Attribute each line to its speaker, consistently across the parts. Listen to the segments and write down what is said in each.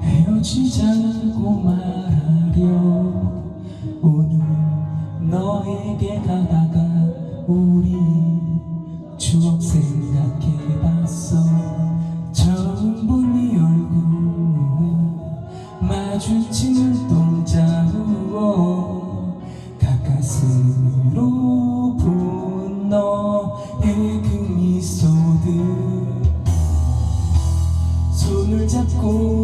Speaker 1: 헤어지자고 말하려 오늘 너에게 가다가 우리 추억 생각해봤어. 처음 본 네 얼굴 마주친 눈동자 우어 가까스로 본 너의 손을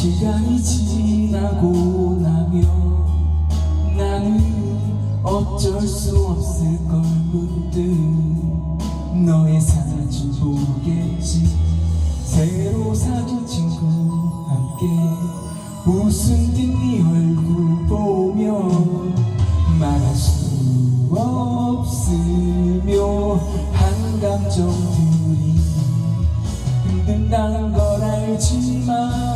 Speaker 1: 시간이 지나고 나면 나는 어쩔 수 없을 걸 문득 너의 사진 보겠지. 새로 사귄 친구 함께 웃음 띤네 얼굴 보며 말할 수 없으며 한 감정들이 힘든다는 걸 알지만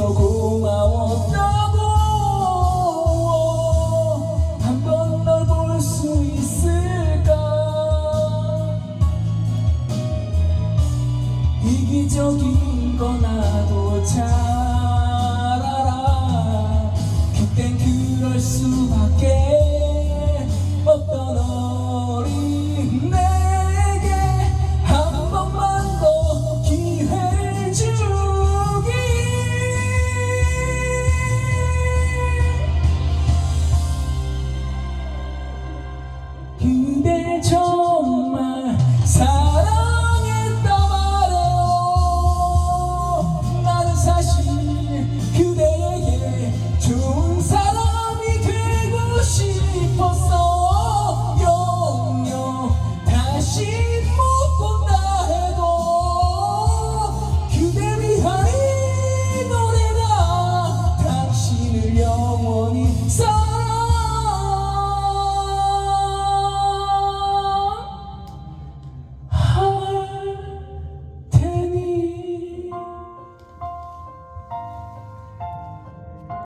Speaker 1: 말해 그대 저